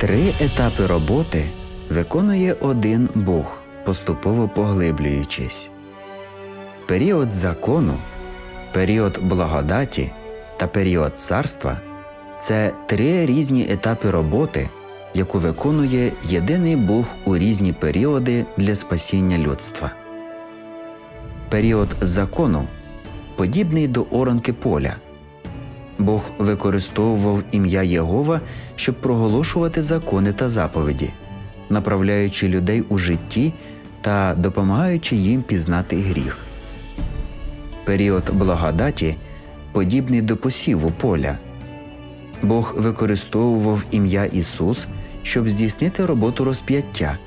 Три етапи роботи виконує один Бог, поступово поглиблюючись. Період закону, період благодаті та період царства це три різні етапи роботи, яку виконує єдиний Бог у різні періоди для спасіння людства. Період закону подібний до оранки поля. Бог використовував ім'я Єгова, щоб проголошувати закони та заповіді, направляючи людей у житті та допомагаючи їм пізнати гріх. Період благодаті подібний до посіву поля. Бог використовував ім'я Ісус, щоб здійснити роботу розп'яття,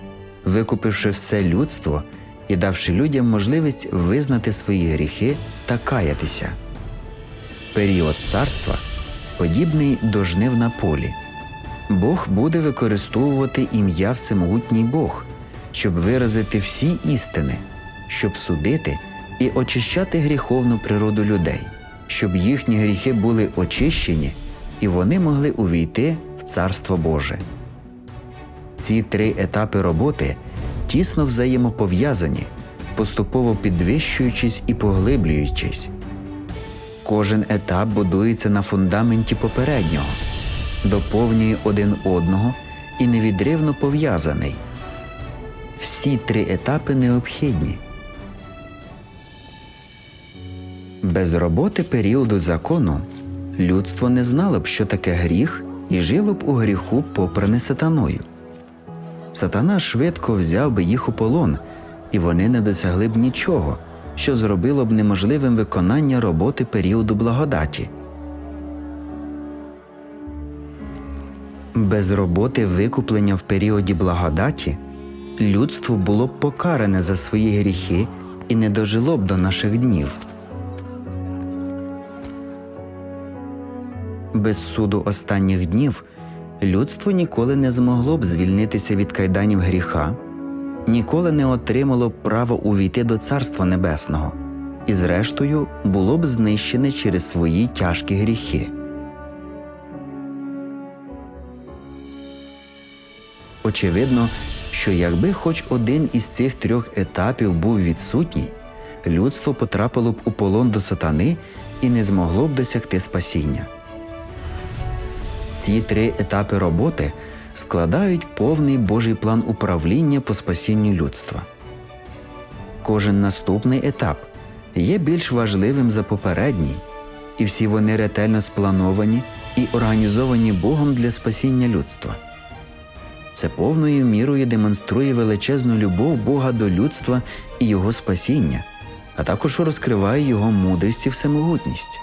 викупивши все людство і давши людям можливість визнати свої гріхи та каятися. Період царства подібний до жнив на полі. Бог буде використовувати ім'я Всемогутній Бог, щоб виразити всі істини, щоб судити і очищати гріховну природу людей, щоб їхні гріхи були очищені і вони могли увійти в Царство Боже. Ці три етапи роботи тісно взаємопов'язані, поступово підвищуючись і поглиблюючись. Кожен етап будується на фундаменті попереднього, доповнює один одного і невідривно пов'язаний. Всі три етапи необхідні. Без роботи періоду закону людство не знало б, що таке гріх, і жило б у гріху попране сатаною. Сатана швидко взяв би їх у полон, і вони не досягли б нічого, що зробило б неможливим виконання роботи періоду благодаті. Без роботи викуплення в періоді благодаті людство було б покаране за свої гріхи і не дожило б до наших днів. Без суду останніх днів людство ніколи не змогло б звільнитися від кайданів гріха, ніколи не отримало б право увійти до Царства Небесного, і, зрештою, було б знищене через свої тяжкі гріхи. Очевидно, що якби хоч один із цих трьох етапів був відсутній, людство потрапило б у полон до сатани і не змогло б досягти спасіння. Ці три етапи роботи складають повний Божий план управління по спасінню людства. Кожен наступний етап є більш важливим за попередній, і всі вони ретельно сплановані і організовані Богом для спасіння людства. Це повною мірою демонструє величезну любов Бога до людства і його спасіння, а також розкриває його мудрість і всемогутність.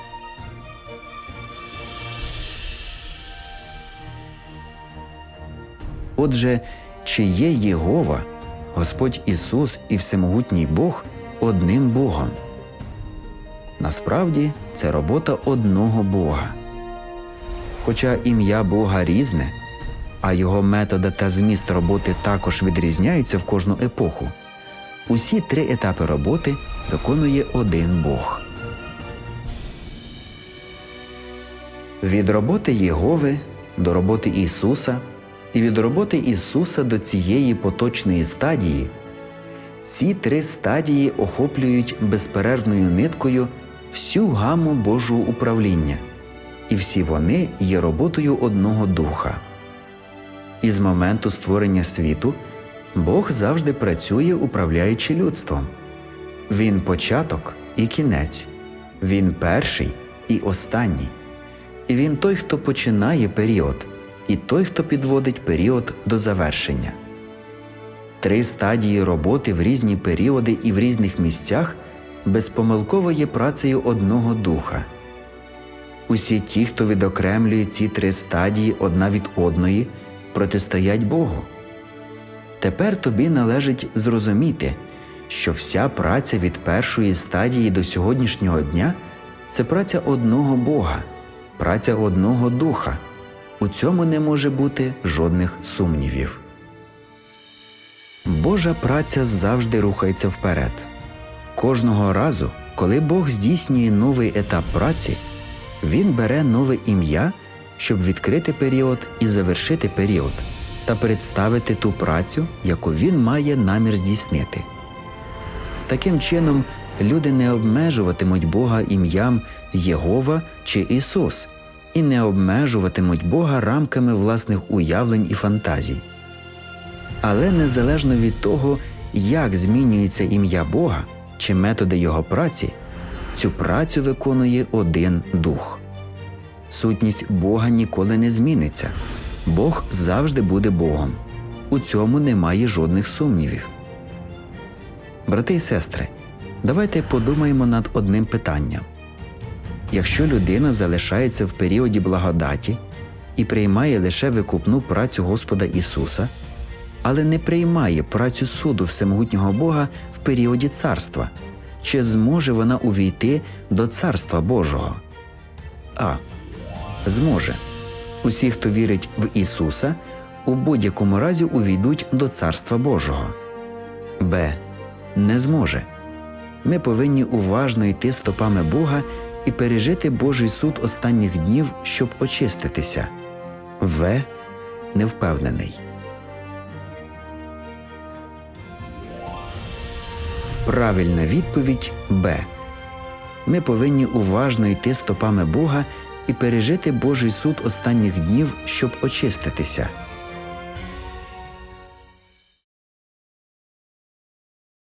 Отже, чи є Єгова, Господь Ісус і Всемогутній Бог одним Богом? Насправді це робота одного Бога. Хоча ім'я Бога різне, а його методи та зміст роботи також відрізняються в кожну епоху, усі три етапи роботи виконує один Бог. Від роботи Єгови до роботи Ісуса і від роботи Ісуса до цієї поточної стадії ці три стадії охоплюють безперервною ниткою всю гаму Божого управління, і всі вони є роботою одного духа. Із моменту створення світу Бог завжди працює, управляючи людством. Він початок і кінець, Він перший і останній. І він той, хто починає період, і той, хто підводить період до завершення. Три стадії роботи в різні періоди і в різних місцях безпомилково є працею одного духа. Усі ті, хто відокремлює ці три стадії одна від одної, протистоять Богу. Тепер тобі належить зрозуміти, що вся праця від першої стадії до сьогоднішнього дня це праця одного Бога, праця одного духа. У цьому не може бути жодних сумнівів. Божа праця завжди рухається вперед. Кожного разу, коли Бог здійснює новий етап праці, Він бере нове ім'я, щоб відкрити період і завершити період, та представити ту працю, яку він має намір здійснити. Таким чином, люди не обмежуватимуть Бога ім'ям Єгова чи Ісус і не обмежуватимуть Бога рамками власних уявлень і фантазій. Але незалежно від того, як змінюється ім'я Бога чи методи Його праці, цю працю виконує один дух. Сутність Бога ніколи не зміниться. Бог завжди буде Богом. У цьому немає жодних сумнівів. Брати і сестри, давайте подумаємо над одним питанням. Якщо людина залишається в періоді благодаті і приймає лише викупну працю Господа Ісуса, але не приймає працю суду Всемогутнього Бога в періоді царства, чи зможе вона увійти до Царства Божого? А. Зможе. Усі, хто вірить в Ісуса, у будь-якому разі увійдуть до Царства Божого. Б. Не зможе. Ми повинні уважно йти стопами Бога і пережити Божий суд останніх днів, щоб очиститися. В. Невпевнений. Правильна відповідь Б. Ми повинні уважно йти стопами Бога і пережити Божий суд останніх днів, щоб очиститися.